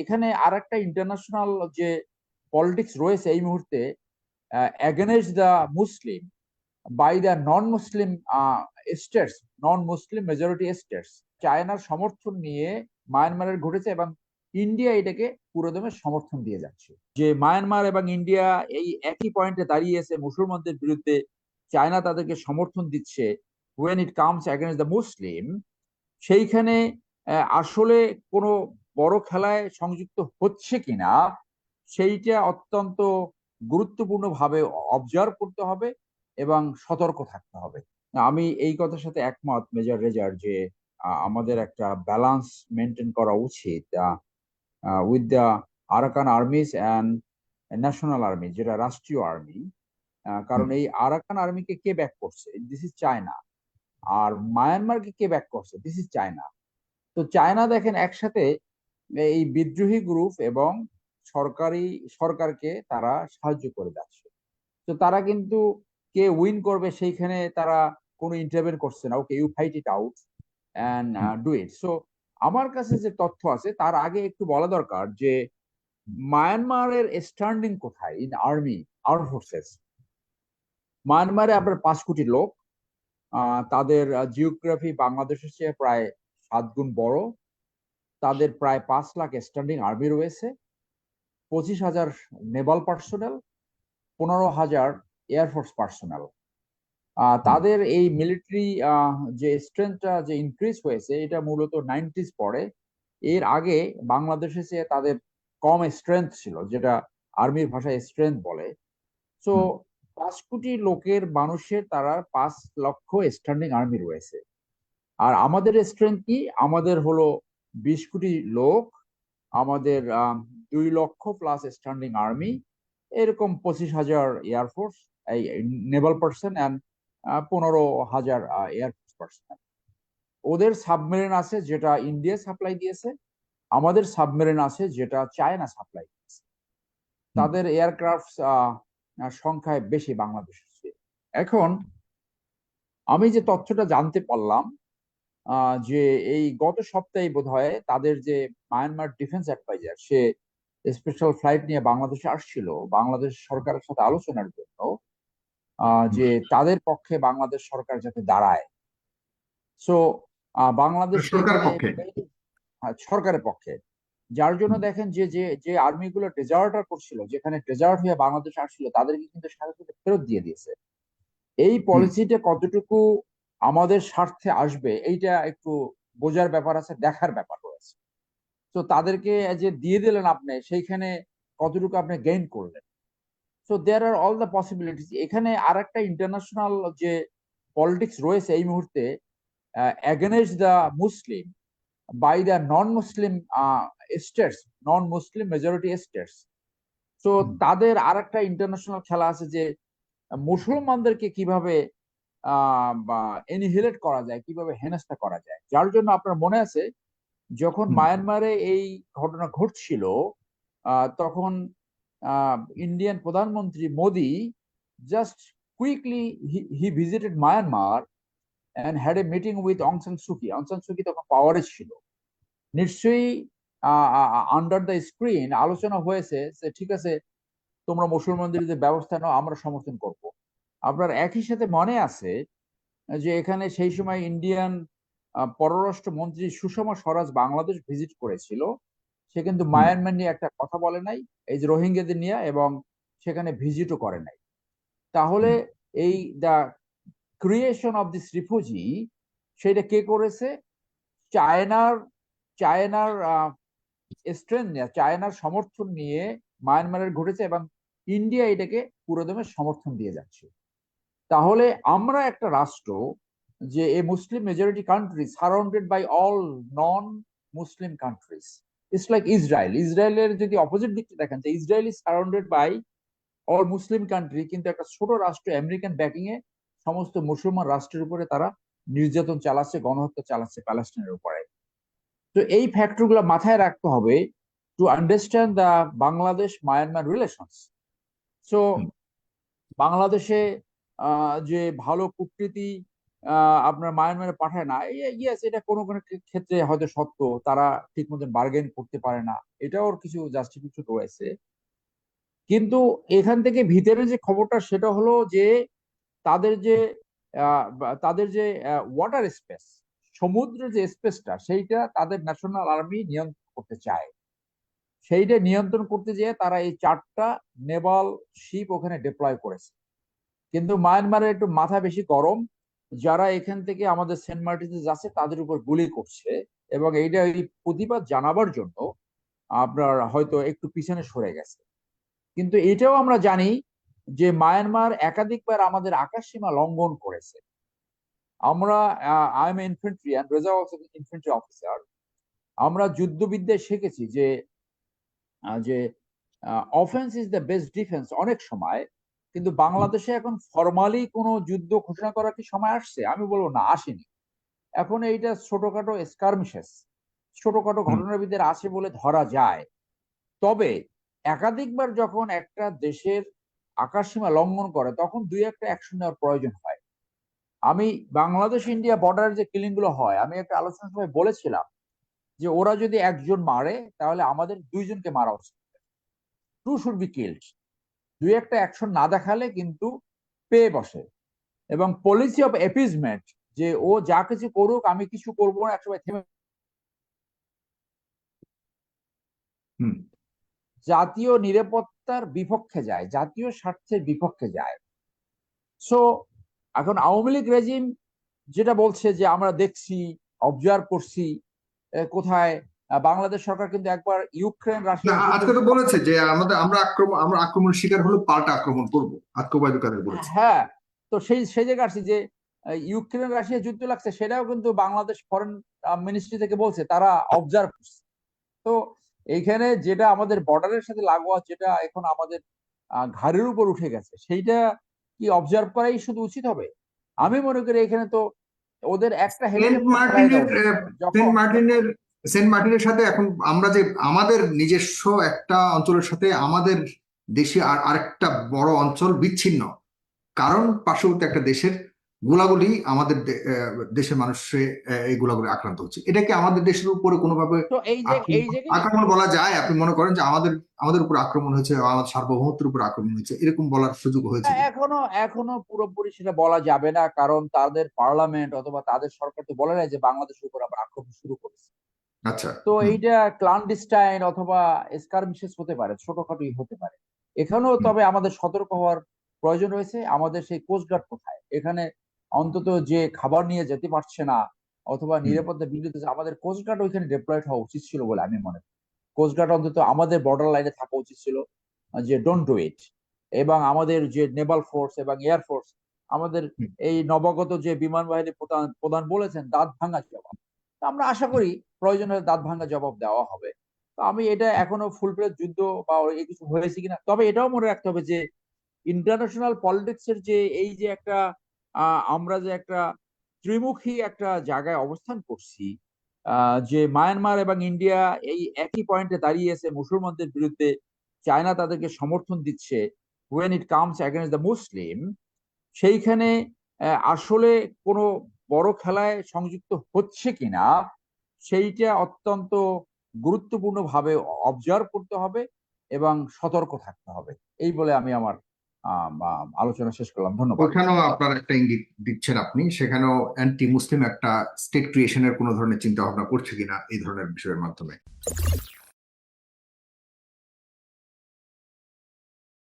এখানে আর একটা ইন্টারন্যাশনাল যে পলিটিক্স রয়েছে এই মুহূর্তে against the Muslim by the non Muslim states non Muslim majority states চায়নার সমর্থন নিয়ে মায়ানমারের ঘটেছে এবং ইন্ডিয়া এটাকে পুরোদমে সমর্থন দিয়ে যাচ্ছে। যে মায়ানমার এবং ইন্ডিয়া এই একই পয়েন্টে দাঁড়িয়েছে মুসলমানদের বিরুদ্ধে চায়না তাদেরকে সমর্থন দিচ্ছে when it comes against the Muslim সেইখানে আসলে কোনো বড় খেলায় সংযুক্ত হচ্ছে কিনা সেইটা অত্যন্ত গুরুত্বপূর্ণভাবে অবজার্ভ করতে হবে এবং সতর্ক থাকতে হবে। আমি এই কথার সাথে একমত মেজর রেজার যে আমাদের একটা ব্যালান্স মেনটেন করা উচিত with the Arakan armies and national army যেটা রাষ্ট্রীয় আর্মি কারণ এই আরাকান আর্মিকে কে ব্যাক করছে? দিস ইজ চায়না আর মায়ানমারকে কে ব্যাক করছে? দিস ইজ চায়না তো চায়না দেখেন একসাথে এই বিদ্রোহী গ্রুপ এবং সরকারি সরকারকে তারা সাহায্য করে যাচ্ছে। তো তারা কিন্তু কে উইন করবে সেইখানে তারা কোনো ইন্টারভেন করছে না। Okay you fight it out and do it so আমার কাছে যে তথ্য আছে তার আগে একটু বলা দরকার যে মায়ানমারের স্ট্যান্ডিং কোথায় ইন আর্মি আর্ম ফোর্সেস মায়ানমারে আপনার পাঁচ কোটি লোক তাদের জিওগ্রাফি বাংলাদেশের চেয়ে প্রায় সাত গুণ বড়। তাদের প্রায় পাঁচ লাখ স্ট্যান্ডিং আর্মি রয়েছে পঁচিশ হাজার নেভাল পার্সোনাল পনেরো হাজার এয়ারফোর্স পার্সোনাল তাদের এই মিলিটারি যে স্ট্রেংথটা যে ইনক্রিজ হয়েছে এটা মূলত নাইনটিস পরে। এর আগে বাংলাদেশে চেয়ে তাদের কম স্ট্রেংথ ছিল যেটা আর্মির ভাষায় স্ট্রেংথ বলে। সো পাঁচ কোটি লোকের মানুষের তারা পাঁচ লক্ষ স্ট্যান্ডিং আর্মি রয়েছে। আর আমাদের স্ট্রেংথ কি? আমাদের হলো বিশ কোটি লোক আমাদের দুই লক্ষ প্লাস স্ট্যান্ডিং আর্মি এরকম পঁচিশ হাজার এয়ারফোর্স এই নেভাল পার্সন অ্যান্ড পনেরো হাজার এয়ারফোর্স পার্সন ওদের সাবমেরিন আছে যেটা ইন্ডিয়া সাপ্লাই দিয়েছে আমাদের সাবমেরিন আছে যেটা চায়না সাপ্লাই দিয়েছে। তাদের এয়ারক্রাফট সংখ্যায় বেশি বাংলাদেশের এখন আমি যে তথ্যটা জানতে পারলাম যে এই গত সপ্তাহে বোধ হয় তাদের যে মায়ানমার ডিফেন্স অ্যাডভাইজার সে স্পেশাল ফ্লাইট নিয়ে বাংলাদেশে আসছিল। বাংলাদেশ সরকারের সাথে আলোচনার জন্য যে তাদের পক্ষে বাংলাদেশ সরকার যাতে দাঁড়ায়। সো বাংলাদেশ হ্যাঁ, সরকারের পক্ষে। যার জন্য দেখেন যে যে যে আর্মিগুলো ডেজার্টার করছিল যেখানে ডেজার্ট হয়ে বাংলাদেশ আসছিল তাদেরকে কিন্তু সাথে সাথে ফেরত দিয়ে দিয়েছে। এই পলিসিটা কতটুকু আমাদের স্বার্থে আসবে এইটা একটু বোঝার ব্যাপার আছে দেখার ব্যাপার রয়েছে। তো তাদেরকে যে দিয়ে দিলেন আপনি সেইখানে কতটুকু আপনি গেইন করলেন। So there are all the possibilities এখানে আর একটা ইন্টারন্যাশনাল যে পলিটিক্স রয়েছে এই মুহূর্তে against the Muslim by the non Muslim states non Muslim majority states তো তাদের আর একটা ইন্টারন্যাশনাল খেলা আছে যে মুসলমানদেরকে কীভাবে এনিহিলেট করা যায় কীভাবে হেনস্থা করা যায়। যার জন্য আপনার মনে আছে যখন মায়ানমারে এই ঘটনা ঘটছিল তখন ইন্ডিয়ান প্রধানমন্ত্রী Modi just quickly he visited Myanmar and had a meeting with Aung San Suu Kyi Aung San Suu Kyi তখন পাওয়ারে ছিল। নিশ্চয়ই আন্ডার দ্য স্ক্রিন আলোচনা হয়েছে যে ঠিক আছে তোমরা মুসলমানদের যে ব্যবস্থা নাও আমরা সমর্থন করব। আপনার একই সাথে মনে আছে যে এখানে সেই সময় ইন্ডিয়ান পররাষ্ট্র মন্ত্রী সুষমা স্বরাজ বাংলাদেশ ভিজিট করেছিল। সে কিন্তু মায়ানমার নিয়ে একটা কথা বলে নাই এই যে রোহিঙ্গাদের নিয়ে এবং সেখানে ভিজিটও করে নাই। তাহলে এই the creation of this refugee সেটা কে করেছে? চায়নার চায়নার স্ট্রেন চায়নার সমর্থন নিয়ে মায়ানমারের ঘটেছে এবং ইন্ডিয়া এটাকে পুরোদমে সমর্থন দিয়ে যাচ্ছে। তাহলে আমরা একটা রাষ্ট্র যে a Muslim majority country surrounded by all non Muslim countries it's like Israel ইসরায়েলের যদি অপোজিট দিকটা দেখেন যে Israel is surrounded by all Muslim country কিন্তু একটা ছোট রাষ্ট্র আমেরিকান ব্যাকিং এ সমস্ত মুসলমান রাষ্ট্রের উপরে তারা নির্যাতন চালাচ্ছে গণহত্যা চালাচ্ছে প্যালেস্টাইনের উপরে। তো এই ফ্যাক্টরগুলো মাথায় রাখতে হবে to understand the Bangladesh Myanmar relations so বাংলাদেশে যে ভালো আহ, আপনার মায়ানমারে পাঠায় না ইয়েস এটা কোনো কোনো ক্ষেত্রে হয়তো সত্য তারা ঠিক মতন বার্গেন করতে পারে না এটাও কিছু জাস্টিফিকেশন রয়েছে। কিন্তু এখান থেকে ভিতরে যে খবরটা সেটা হলো যে তাদের যে তাদের যে ওয়াটার স্পেস সমুদ্রের যে স্পেসটা সেইটা তাদের ন্যাশনাল আর্মি নিয়ন্ত্রণ করতে চায়। সেইটা নিয়ন্ত্রণ করতে যেয়ে তারা এই চারটা নেভাল শিপ ওখানে ডিপ্লয় করেছে। কিন্তু মায়ানমারের একটু মাথা বেশি গরম। যারা এখান থেকে আমাদের সেন্ট মার্টিনে যাচ্ছে, তাদের উপর গুলি করছে এবং এইটা এই প্রতিবাদ জানাবার জন্য আপনার হয়তো একটু পিছনে সরে গেছে। কিন্তু এটাও আমরা জানি যে মায়ানমার একাধিকবার আমাদের আকাশসীমা লঙ্ঘন করেছে। আমরা I am infantry and Reza also infantry officer আমরা যুদ্ধবিদ্যায় শিখেছি যে যে offence is the best defence অনেক সময় কিন্তু বাংলাদেশে এখন ফরমালি কোনো যুদ্ধ ঘোষণা করার কি সময় আসছে? আমি বলব না আসেনি। এখন এইটা ছোটখাটো স্কার্মিশেস ছোটখাটো ঘটনার ভিতরে আছে বলে ধরা যায়। তবে একাধিকবার যখন একটা দেশের আকাশসীমা লঙ্ঘন করে তখন দুই একটা অ্যাকশন নেওয়ার প্রয়োজন হয়। আমি বাংলাদেশ ইন্ডিয়া বর্ডারের যে কিলিংগুলো হয় আমি একটা আলোচনার সময় বলেছিলাম যে ওরা যদি একজন মারে তাহলে আমাদের দুইজনকে মারা উচিত। টু শুড বি কিল্ড দুই একটা অ্যাকশন না দেখালে কিন্তু পেয়ে বসে। এবং পলিসি অফ এপিজমেন্ট যে ও যা কিছু করুক, আমি কিছু করব না, একসময় থেমে জাতীয় নিরাপত্তার বিপক্ষে যায়, জাতীয় স্বার্থের বিপক্ষে যায়। সো এখন আওয়ামী লীগ রেজিম যেটা বলছে যে আমরা দেখছি অবজার্ভ করছি কোথায় বাংলাদেশ সরকার কিন্তু একবার ইউক্রেন রাশিয়া আজকে তো বলেছে যে আমাদের আমরা আক্রমণ আমরা আক্রমণ শিকার হলে পাল্টা আক্রমণ করব আত্মবায়ু কাদের বলেছে। হ্যাঁ তো সেই সেই জায়গায় আসছি যে ইউক্রেন রাশিয়া যুদ্ধ লাগছে সেটাও কিন্তু বাংলাদেশ ফরেন মিনিস্ট্রি থেকে বলছে তারা অবজার্ভ করছে। তো এইখানে যেটা আমাদের বর্ডারের সাথে লাগোয়া যেটা এখন আমাদের ঘাড়ের উপর উঠে গেছে সেইটা কি অবজার্ভ করাই শুধু উচিত হবে? আমি মনে করি এখানে তো ওদের একটা হেলিকপ্টার মার্টিনের সেন্ট মার্টিনের সাথে এখন আমরা যে আমাদের নিজস্ব একটা অঞ্চলের সাথে আমাদের দেশে আর আরেকটা বড় অঞ্চল বিচ্ছিন্ন। কারণ পার্শ্ববর্তী একটা দেশের গোলাগুলি আমাদের দেশের মানুষে এই গোলাগুলি আক্রান্ত হচ্ছে। এটা কি আমাদের দেশের উপরে কোনোভাবে আক্রমণ বলা যায়? আপনি মনে করেন যে আমাদের আমাদের উপর আক্রমণ হয়েছে আমাদের সার্বভৌমত্বের উপর আক্রমণ হয়েছে? এরকম বলার সুযোগ হয়েছে এখনও এখনও পুরোপুরি সেটা বলা যাবে না কারণ তাদের পার্লামেন্ট অথবা তাদের সরকার তো বলে নাই যে বাংলাদেশের উপর আমরা আক্রমণ শুরু করেছি। আচ্ছা তো এইটা ক্লান্ডিস্টাইন অথবা স্কারমিশেস হতে পারে ছোটখাটোই হতে পারে। এখানেও তবে আমাদের সতর্ক হওয়ার প্রয়োজন রয়েছে আমাদের সেই কোস্টগার্ড কোথায়? এখানে অন্তত যে খাবার নিয়ে যেতে পারছে না অথবা। নিরাপত্তা বিঘ্নিত আমাদের কোস্টগার্ড ওইখানে ডিপ্লয়েড হওয়া উচিত ছিল বলে আমি মনে করি। কোস্টগার্ড অন্তত আমাদের বর্ডার লাইনে থাকা উচিত ছিল যে ডোন্ট ডু ইট এবং আমাদের যে নেভাল ফোর্স এবং এয়ার ফোর্স আমাদের এই নবাগত যে বিমান বাহিনী প্রধান প্রধান বলেছেন দাঁত ভাঙা জবাব। তো আমরা আশা করি প্রয়োজন হলে দাঁত ভাঙা জবাব দেওয়া হবে। তো আমি এটা এখনও ফুল প্লেট যুদ্ধ বা কিছু হয়েছে কিনা, তবে এটাও মনে রাখতে হবে যে ইন্টারন্যাশনাল পলিটিক্স এর যে এই যে একটা আমরা যে একটা ত্রিমুখী একটা জায়গায় অবস্থান করছি যে মায়ানমার এবং ইন্ডিয়া এই একই পয়েন্টে দাঁড়িয়েছে মুসলমানদের বিরুদ্ধে চায়না তাদেরকে সমর্থন দিচ্ছে when it comes against the Muslim সেইখানে আসলে কোনো বড় খেলায় সংযুক্ত হচ্ছে কিনা সেইটা অত্যন্ত গুরুত্বপূর্ণভাবে অবজার্ভ করতে হবে এবং সতর্ক থাকতে হবে। এই বলে আমি আমার আম, আম, আলোচনা শেষ করলাম। ধন্যবাদ। ওখানেও আপনার একটা ইঙ্গিত দিচ্ছেন আপনি সেখানেও অ্যান্টি মুসলিম একটা স্টেট ক্রিয়েশনের কোনো ধরনের চিন্তা ভাবনা করছে কিনা এই ধরনের বিষয়ের মাধ্যমে।